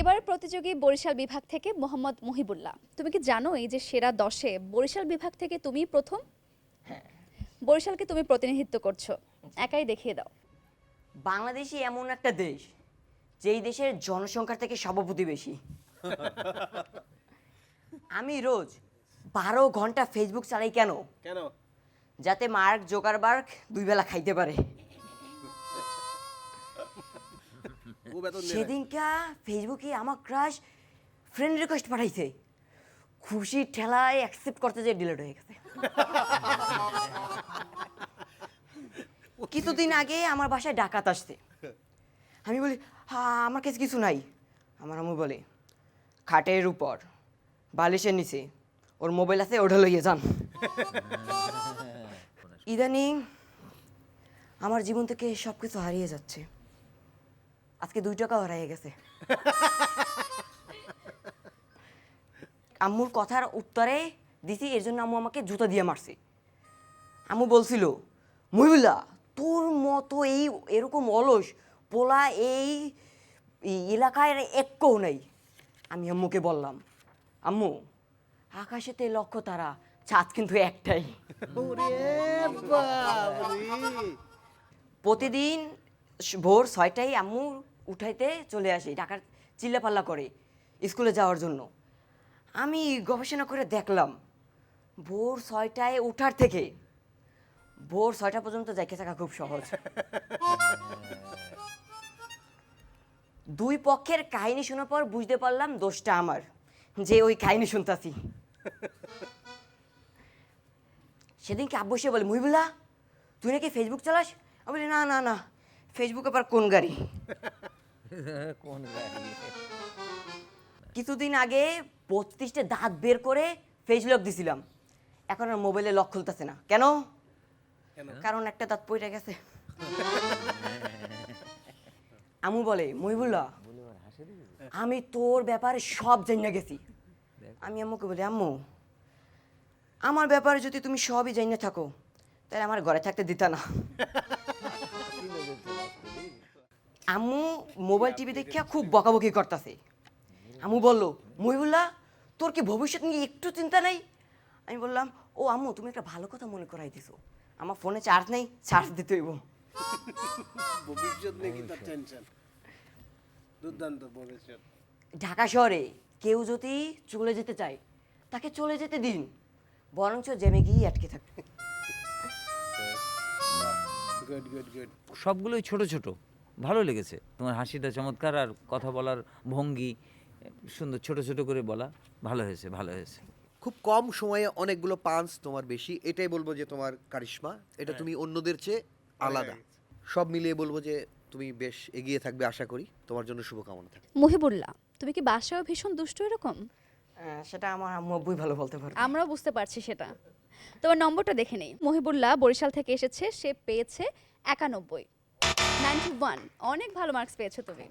এবার প্রতিযোগী বরিশাল বিভাগ থেকে মোহাম্মদ মহিবুল্লাহ। তুমি কি জানো এই যে সেরা দশে বরিশাল বিভাগ থেকে তুমি প্রথম? বরিশালকে তুমি প্রতিনিধিত্ব করছ। একাই দেখিয়ে দাও। বাংলাদেশই এমন একটা দেশ যেই দেশের জনসংখ্যার থেকে সভাপতি বেশি আমি রোজ বারো ঘণ্টা ফেসবুক চালাই কেন? কেন? যাতে মার্ক জোকারবার্গ দুই বেলা খাইতে পারে। ও বেতন সেদিনকা ফেসবুকে আমার ক্রাশ ফ্রেন্ড রিকোয়েস্ট পাঠাইছে। খুশি ঠেলায় অ্যাকসেপ্ট করতে যে ডিলেট হয়ে গেছে। কিছুদিন আগে আমার বাসায় ডাকাত আসছে। আমি বলি হ্যাঁ আমার কাছে কিছু নাই। আমার আম্মু বলে খাটের উপর বালিশের নিচে ওর মোবাইল আছে ওটা লইয়ে যান। ইদানিং আমার জীবন থেকে সব কিছু হারিয়ে যাচ্ছে। আজকে দুই টাকা হারিয়ে গেছে। আম্মুর কথার উত্তরে দিছি এর জন্য আম্মু আমাকে জুতা দিয়ে মারছে। আম্মু বলছিল মহিবুল্লাহ তোর মতো এই এরকম অলস পোলা এই এলাকায় একটাও নেই। আমি আম্মুকে বললাম আম্মু আকাশেতে লক্ষ্য তারা ছাদ কিন্তু একটাই। প্রতিদিন ভোর ছয়টায় আম্মু উঠাইতে চলে আসি, ঢাকার চিল্লাপাল্লা করে স্কুলে যাওয়ার জন্য। আমি গবেষণা করে দেখলাম, ভোর ছয়টায় ওঠার থেকে, ভোর ছয়টা পর্যন্ত যাইতে থাকা খুব সহজ। দুই পক্ষের কাহিনী শোনার পর বুঝতে পারলাম দোষটা আমার, যে ওই কাহিনী শুনতাছি। সেদিনকে আব্বু এসে বলে, মহিবুল্লাহ, তুই নাকি ফেসবুক চালাস? আমি বলি, না না না। ফেসবুক আবার কোন গাড়ি? কোন গাড়ি? কিছুদিন আগে বত্রিশটা দাঁত বের করে ফেস লক দিছিলাম। এখন আর মোবাইলে লক খুলতেছে না। কেন? কারণ একটা দাঁত পড়ে গেছে। আমু বলে মহিবুল্লাহ আমি তোর ব্যাপারে সব জেনে গেছি। আমি আম্মুকে বলি আম্মু আমার ব্যাপারে যদি তুমি সবই জেনে থাকো তাহলে আমার ঘরে থাকতে দিতা না। আম্মু মোবাইল টিভি দেখিয়া খুব বকাবকি করতেছে। আম্মু বলল মহিবুল্লাহ তোর কি ভবিষ্যৎ নিয়ে একটু চিন্তা নেই? আমি বললাম ও আম্মু তুমি একটা ভালো কথা মনে করাই দিছো আমার ফোনে চার্জ নেই চার্জ দিতে হইব। ভবিষ্যৎ নিয়ে কি টেনশন দুর্দান্ত ভবিষ্যৎ। ঢাকা শহরে কেউ যদি চলে যেতে চায় তাকে চলে যেতে দিন। বরঞ্চ জেমে গিয়ে আটকে থাকবে গুড গুড গুড সবগুলোই ছোট ছোট। ভালো লেগেছে। তোমার হাসিটা চমৎকার আর কথা বলার ভঙ্গি সুন্দর ছোট ছোট করে বলা ভালো হয়েছে ভালো হয়েছে। খুব কম সময়ে অনেকগুলো পাঞ্চ তোমার বেশি এটাই বলব যে তোমার কারিশমা এটা তুমি অন্যদের চেয়ে আলাদা। সব মিলিয়ে বলব যে তুমি বেশ এগিয়ে থাকবে আশা করি তোমার জন্য শুভকামনা থাকে মহিবুল্লাহ তুমি কি বাসায়ও ভীষণ দুষ্ট এরকম? সেটা আমার আম্মু আব্বুই ভালো বলতে পারবে। আমরাও বুঝতে পারছি সেটা। তোমার নম্বরটা দেখে নেই। মহিবুল্লাহ বরিশাল থেকে এসেছে সে পেয়েছে একানব্বই। নাইনটি ওয়ান অনেক ভালো মার্কস পেয়েছ তুমি।